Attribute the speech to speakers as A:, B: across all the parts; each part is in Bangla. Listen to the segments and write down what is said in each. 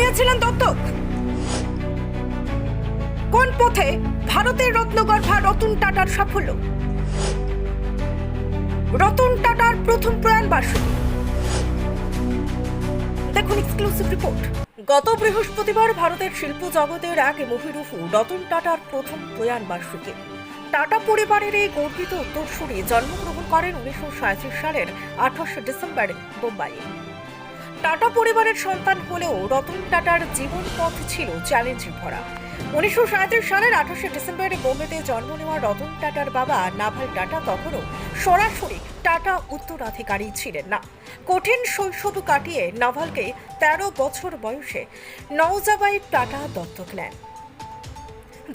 A: নিয়েছিলেন দত্তক কোন পথে ভারতের রত্নগর্ভা রতন টাটার সাফল্য? রতন টাটার প্রথম প্রয়াণ বার্ষিকী। দেখুন এক্সক্লুসিভ রিপোর্ট গত বৃহস্পতিবার ভারতের শিল্প জগতের এক মহিরুফু রতন টাটার প্রথম প্রয়াণ বার্ষিকী। টাটা পরিবারের এই গর্বিত উত্তরসূরি জন্মগ্রহণ করেন উনিশশো সালের আঠাশে ডিসেম্বর, বোম্বাইয়ে। টাটা পরিবারের সন্তান হলেও রতন টাটার জীবন পথ ছিল চ্যালেঞ্জে ভরা। উনিশশো সাঁত্রিশ সালের আঠাশে ডিসেম্বরে বোম্বেতে জন্ম নেওয়া রতন টাটার বাবা নাভাল টাটা তখনও সরাসরি টাটা উত্তরাধিকারী ছিলেন না। কঠিন শৈশব কাটিয়ে নাভালকে তেরো বছর বয়সে নওজাবাই টাটা দত্তক নেন।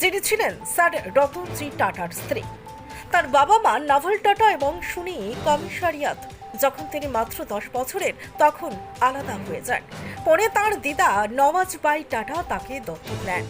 A: যিনি ছিলেন স্যার রতনজি টাটার স্ত্রী। তার বাবা মা নাভাল টাটা এবং সুনি কমিশারিয়াত যখন তিনি মাত্র দশ বছরের, তখন আলাদা হয়ে যান। পরে তার দিদা নওয়াজবাই টাটা তাকে দত্তক নেন।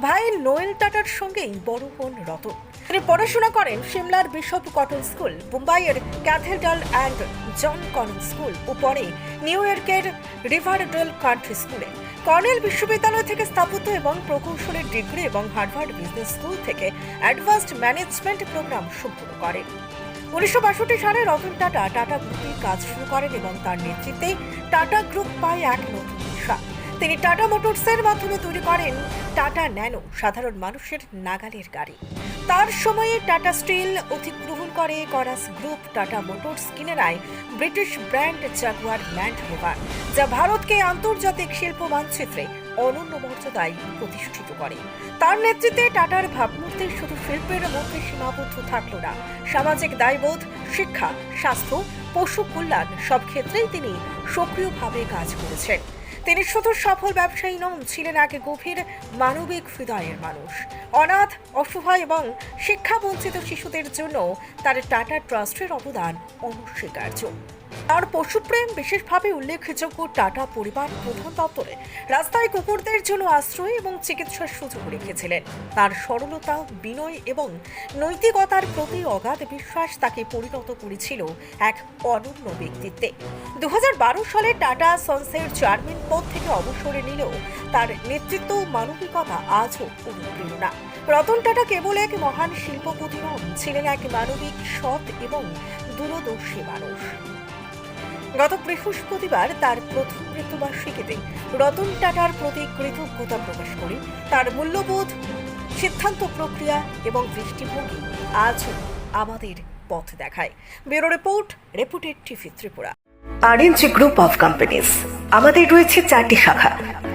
A: ভাই নোয়েল টাটার সঙ্গেই বড় হন রতন। তিনি পড়াশোনা করেন সিমলার বিশপ কটন স্কুল, মুম্বাইয়ের cathedral and John Cotton school ও পরে নিউ ইয়র্কের রিভারডেল কান্ট্রি স্কুলে। কর্নেল বিশ্ববিদ্যালয় থেকে স্থাপত্য এবং প্রকৌশলের ডিগ্রি এবং হার্ভার্ড বিজনেস স্কুল থেকে অ্যাডভান্সড ম্যানেজমেন্ট প্রোগ্রাম সম্পূর্ণ করেন। উনিশশো বাষট্টি সালে রতন টাটা টাটা গ্রুপের কাজ শুরু করেন এবং তার নেতৃত্বে টাটা গ্রুপ পায় এক নতুন দিশা তিনি টাটা মোটরসের মাধ্যমে তৈরি করেন টাটা ন্যানো, সাধারণ মানুষের নাগালের গাড়ি। তার সময়ে টাটা স্টিল অধিগ্রহণ করে করাস গ্রুপ টাটা মোটরস কিনে নেয় British brand Jaguar Land Rover, যা ভারতকে আন্তর্জাতিক শিল্প মানচিত্রে অনন্য মর্যাদায় প্রতিষ্ঠিত করে। তার নেতৃত্বে টাটার ভাবমূর্তি শুধু শিল্পের মধ্যে সীমাবদ্ধ থাকল না, সামাজিক দায়বোধ, শিক্ষা, স্বাস্থ্য, পশু কল্যাণ সব ক্ষেত্রেই তিনি সক্রিয়ভাবে কাজ করেছেন। তিনি শুধু সফল ব্যবসায়ী নন, ছিলেন এক গভীর মানবিক হৃদয়ের মানুষ। অনাথ, অসহায় এবং শিক্ষা বঞ্চিত শিশুদের জন্য তার টাটা ট্রাস্টের অবদান অনস্বীকার্য। তার পশুপ্রেম বিশেষভাবে উল্লেখযোগ্য টাটা পরিবার প্রধান দপ্তরে। রাস্তায় কুকুরদের জন্য আশ্রয় এবং চিকিৎসার সুযোগ রেখেছিলেন। তার সরলতা, বিনয় এবং নৈতিকতার প্রতি অগাধ বিশ্বাস তাকে পরিণত করেছিল এক অনন্য ব্যক্তিত্বে। দুহাজার বারো সালে টাটা সন্সের চেয়ারম্যান পদ থেকে অবসরে নিলেও তার নেতৃত্ব মানবিকতা আজও অনুপ্রেরণা। রতন টাটা কেবল এক মহান শিল্পপতি নন, ছিলেন এক মানবিক সৎ এবং দূরদর্শী মানুষ। গত বৃহস্পতিবার তার প্রথম মৃত্যুবার্ষিকীতে রতন টাটার প্রতি কৃতজ্ঞতা প্রকাশ করে তার মূল্যবোধ, সিদ্ধান্ত প্রক্রিয়া এবং দৃষ্টিভঙ্গি আজও আমাদের পথ দেখায়। Bureau report, reputed TV Tripura.
B: RNG group of companies আমাদের রয়েছে চারটি শাখা।